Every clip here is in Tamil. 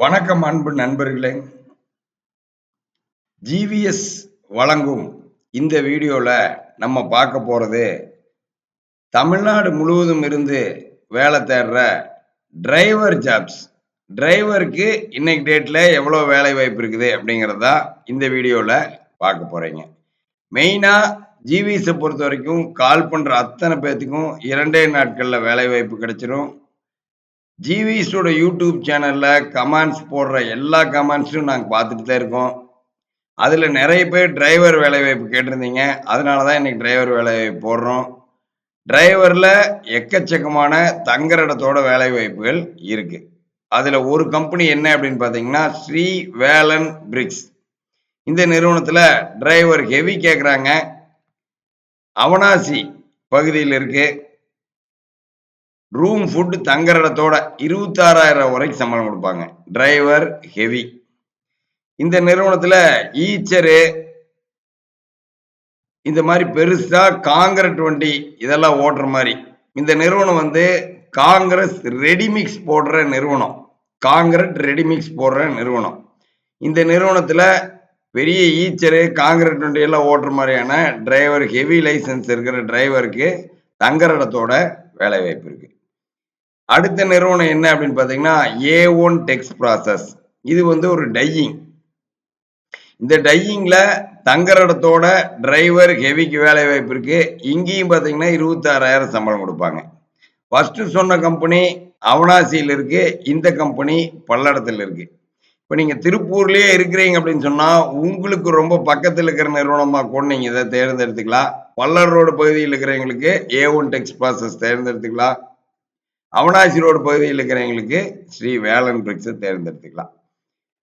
வணக்கம் அன்பு நண்பர்களே. ஜிவிஎஸ் வழங்கும் இந்த வீடியோவில் நம்ம பார்க்க போகிறது தமிழ்நாடு முழுவதும் இருந்து வேலை தேடுற டிரைவர் ஜாப்ஸ் டிரைவருக்கு இன்னைக்கு டேட்டில் எவ்வளோ வேலை வாய்ப்பு இருக்குது அப்படிங்கிறதா இந்த வீடியோவில் பார்க்க போகிறீங்க மெயினாக ஜிவிஎஸை பொறுத்த வரைக்கும் கால் பண்ணுற அத்தனை பேர்த்துக்கும் இரண்டே நாட்களில் வேலை வாய்ப்பு கிடைச்சிரும். ஜிவிஸோட யூடியூப் சேனலில் கமெண்ட்ஸ் போடுற எல்லா கமெண்ட்ஸும் நாங்கள் பார்த்துட்டு தான் இருக்கோம். அதில் நிறைய பேர் டிரைவர் வேலைவாய்ப்பு கேட்டிருந்தீங்க. அதனால தான் இன்னைக்கு டிரைவர் வேலைவாய்ப்பு போடுறோம். டிரைவரில் எக்கச்சக்கமான தங்குற இடத்தோட வேலைவாய்ப்புகள் இருக்குது அதில் ஒரு கம்பெனி என்ன அப்படின்னு பார்த்தீங்கன்னா ஸ்ரீ வேலன் பிரிக்ஸ். இந்த நிறுவனத்தில் டிரைவர் ஹெவி கேட்குறாங்க அவனாசி பகுதியில் இருக்குது ரூம் ஃபுட்டு தங்குற இடத்தோட இருபத்தாறாயிரம் வரைக்கும் சம்பளம் கொடுப்பாங்க. டிரைவர் ஹெவி இந்த நிறுவனத்தில் ஈச்சரு இந்த மாதிரி பெருசா காங்கிரட் வண்டி இதெல்லாம் ஓட்டுற மாதிரி. இந்த நிறுவனம் வந்து காங்கிரஸ் ரெடிமிக்ஸ் போடுற நிறுவனம். காங்கிரட் ரெடிமிக்ஸ் போடுற நிறுவனம். இந்த நிறுவனத்தில் பெரிய ஈச்சரு காங்கிரட் வண்டி எல்லாம் ஓட்டுற மாதிரியான டிரைவர் ஹெவி லைசன்ஸ் இருக்கிற டிரைவருக்கு தங்குற இடத்தோட வேலை வாய்ப்பு இருக்கு. அடுத்த நிறுவனம் என்ன அப்படின்னு பார்த்தீங்கன்னா ஏ ஒன் டெக்ஸ் ப்ராசஸ் இது வந்து ஒரு டையிங் இந்த டையிங்கில் தங்குற இடத்தோட டிரைவர் ஹெவிக்கு வேலை வாய்ப்பு இருக்கு. இங்கேயும் பார்த்தீங்கன்னா இருபத்தாறாயிரம் சம்பளம் கொடுப்பாங்க. ஃபர்ஸ்ட் சொன்ன கம்பெனி அவனாசியில் இருக்கு. இந்த கம்பெனி பல்லடத்தில் இருக்கு. இப்போ நீங்கள் திருப்பூர்லேயே இருக்கிறீங்க அப்படின்னு சொன்னால் உங்களுக்கு ரொம்ப பக்கத்தில் இருக்கிற நிறுவனமாக கூட நீங்கள் இதை தேர்ந்தெடுத்துக்கலாம். பல்லர் ரோடு பகுதியில் இருக்கிறவங்களுக்கு ஏ ஒன் டெக்ஸ் ப்ராசஸ் தேர்ந்தெடுத்துக்கலாம். அவனாசி ரோடு பகுதியில் இருக்கிறவங்களுக்கு ஸ்ரீ வேலன் பிரிக்ஸை தேர்ந்தெடுத்துக்கலாம்.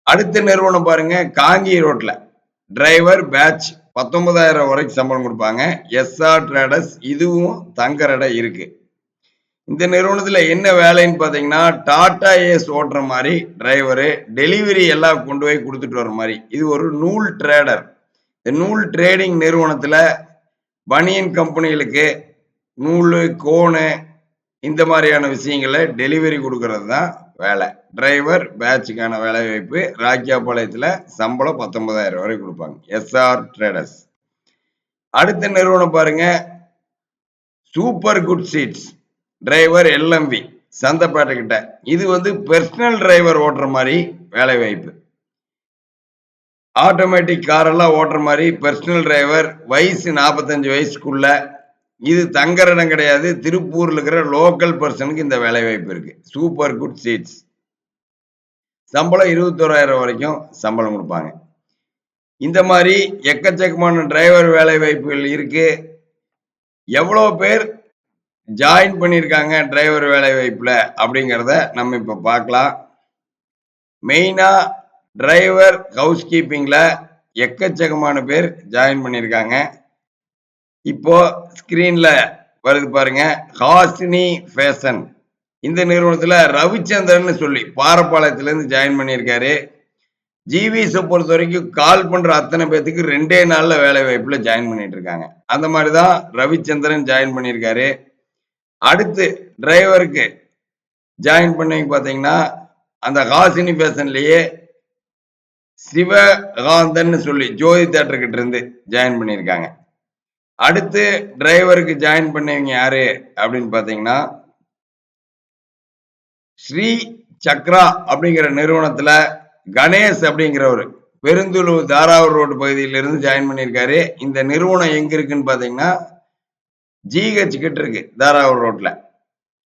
அடுத்த நிறுவனம் பாருங்க காங்கி ரோட்ல. டிரைவர் பேட்ச் பத்தொன்பதாயிரம் வரைக்கும் சம்பளம் கொடுப்பாங்க. எஸ்ஆர் ட்ரேடர்ஸ் இதுவும் தங்கரடை இருக்கு. இந்த நிறுவனத்தில் என்ன வேலைன்னு பார்த்தீங்கன்னா டாடா ஏஸ் ஓட்டுற மாதிரி டிரைவரு டெலிவரி எல்லாம் கொண்டு போய் கொடுத்துட்டு வர மாதிரி. இது ஒரு நூல் ட்ரேடர் இந்த நூல் ட்ரேடிங் நிறுவனத்தில் பனியன் கம்பெனிகளுக்கு நூல் கோனு இந்த மாதிரியான விஷயங்களை டெலிவரி கொடுக்கறது தான் வேலை. டிரைவர் பேட்சுக்கான வேலை வாய்ப்பு ராக்கியாபாளையத்தில் சம்பளம் பத்தொன்பதாயிரம் வரை கொடுப்பாங்க. எஸ்ஆர் ட்ரேடர்ஸ் அடுத்த நிறுவனம் பாருங்க. Super good seats driver LMP Sandaipettai கிட்ட இது வந்து பெர்சனல் டிரைவர் ஓட்டுற மாதிரி வேலை வாய்ப்பு ஆட்டோமேட்டிக் காரெல்லாம் ஓட்டுற மாதிரி பெர்சனல் டிரைவர் வயசு நாற்பத்தஞ்சு வயசுக்குள்ள இது தங்குற இடம் கிடையாது. திருப்பூர்ல இருக்கிற லோக்கல் பர்சனுக்கு இந்த வேலை வாய்ப்பு இருக்கு. சூப்பர் குட் சீட்ஸ் சம்பளம் இருபத்தோராயிரம் வரைக்கும் சம்பளம் கொடுப்பாங்க. இந்த மாதிரி எக்கச்சக்கமான டிரைவர் வேலை வாய்ப்புகள் இருக்கு. எவ்வளோ பேர் ஜாயின் பண்ணியிருக்காங்க டிரைவர் வேலை வாய்ப்பில் அப்படிங்கிறத நம்ம இப்போ பார்க்கலாம். மெயினாக டிரைவர் ஹவுஸ் கீப்பிங்கில் எக்கச்சக்கமான பேர் ஜாயின் பண்ணியிருக்காங்க. இப்போ ஸ்கிரீன்ல வருது பாருங்க ஹாசினி ஃபேஷன். இந்த நிறுவனத்துல ரவிச்சந்திரன் சொல்லி பாரப்பாளையத்துல இருந்து ஜாயின் பண்ணியிருக்காரு ஜிவிஸை பொறுத்த வரைக்கும் கால் பண்ற அத்தனை பேத்துக்கு ரெண்டே நாள்ல வேலை வாய்ப்புல ஜாயின் பண்ணிட்டு இருக்காங்க அந்த மாதிரிதான் ரவிச்சந்திரன் ஜாயின் பண்ணியிருக்காரு. அடுத்து டிரைவருக்கு ஜாயின் பண்ணி பாத்தீங்கன்னா அந்த ஹாசினி ஃபேஷன்லேயே சிவகாந்தன் சொல்லி ஜோதி தேட்டர் கிட்ட இருந்து ஜாயின் பண்ணியிருக்காங்க. அடுத்து டிரைவருக்கு ஜாயின் பண்ணவங்க யாரு அப்படின்னு பாத்தீங்கன்னா ஸ்ரீ சக்ரா அப்படிங்கிற நிறுவனத்துல கணேஷ் அப்படிங்கிறவர். பெருந்துளூர் தாராவூர் ரோடு பகுதியிலிருந்து ஜாயின் பண்ணியிருக்காரு. இந்த நிறுவனம் எங்க இருக்குன்னு பாத்தீங்கன்னா ஜிஹெச் கிட்ட இருக்கு தாராவூர் ரோட்ல.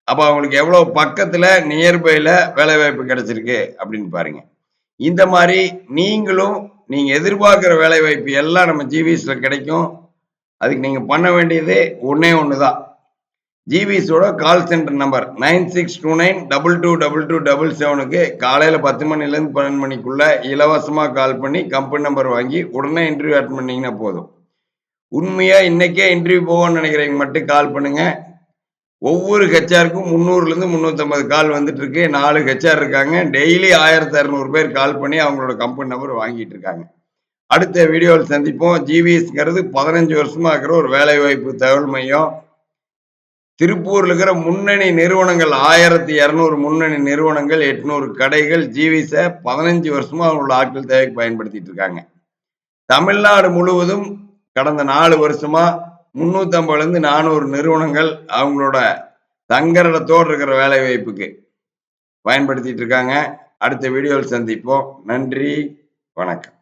அப்ப அவங்களுக்கு எவ்வளவு பக்கத்துல நியர்பைல வேலை வாய்ப்பு கிடைச்சிருக்கு அப்படின்னு பாருங்க. இந்த மாதிரி நீங்களும் நீங்க எதிர்பார்க்கிற வேலை வாய்ப்பு எல்லாம் நம்ம ஜிவிஸ்ல கிடைக்கும். அதுக்கு நீங்கள் பண்ண வேண்டியது ஒன்றே ஒன்று தான் ஜிபிஸோட call centre number nine six two nine double two double two double செவனுக்கு காலையில் பத்து மணிலேருந்து பன்னெண்டு மணிக்குள்ள இலவசமாக கால் பண்ணி கம்பெனி நம்பர் வாங்கி உடனே இன்டர்வியூ அட்டன் பண்ணிங்கன்னா போதும். உண்மையாக இன்றைக்கே இன்டர்வியூ போவோம்னு நினைக்கிறவங்க மட்டும் கால் பண்ணுங்கள் ஒவ்வொரு ஹெச்ஆருக்கும் முந்நூறுலேருந்து முந்நூற்றம்பது கால் வந்துட்டு இருக்கு நாலு ஹெச்ஆர் இருக்காங்க. டெய்லி ஆயிரத்தி அறுநூறு பேர் கால் பண்ணி அவங்களோட கம்பெனி நம்பர் வாங்கிட்டு இருக்காங்க. அடுத்த வீடியோவில் சந்திப்போம். ஜிவிஎஸ்ங்கிறது பதினஞ்சு வருஷமா இருக்கிற ஒரு வேலை வாய்ப்பு தகவல் மையம். திருப்பூரில் இருக்கிற முன்னணி நிறுவனங்கள் ஆயிரத்தி இரநூறு முன்னணி நிறுவனங்கள் எட்நூறு கடைகள் ஜிவிஸை பதினஞ்சு வருஷமா அவங்களோட ஆட்கள் தேவைக்கு பயன்படுத்திட்டு இருக்காங்க. தமிழ்நாடு முழுவதும் கடந்த நாலு வருஷமா முன்னூத்தி நானூறு நிறுவனங்கள் அவங்களோட தங்கரடத்தோடு இருக்கிற வேலை வாய்ப்புக்கு பயன்படுத்திட்டு இருக்காங்க. அடுத்த வீடியோவில் சந்திப்போம். நன்றி. வணக்கம்.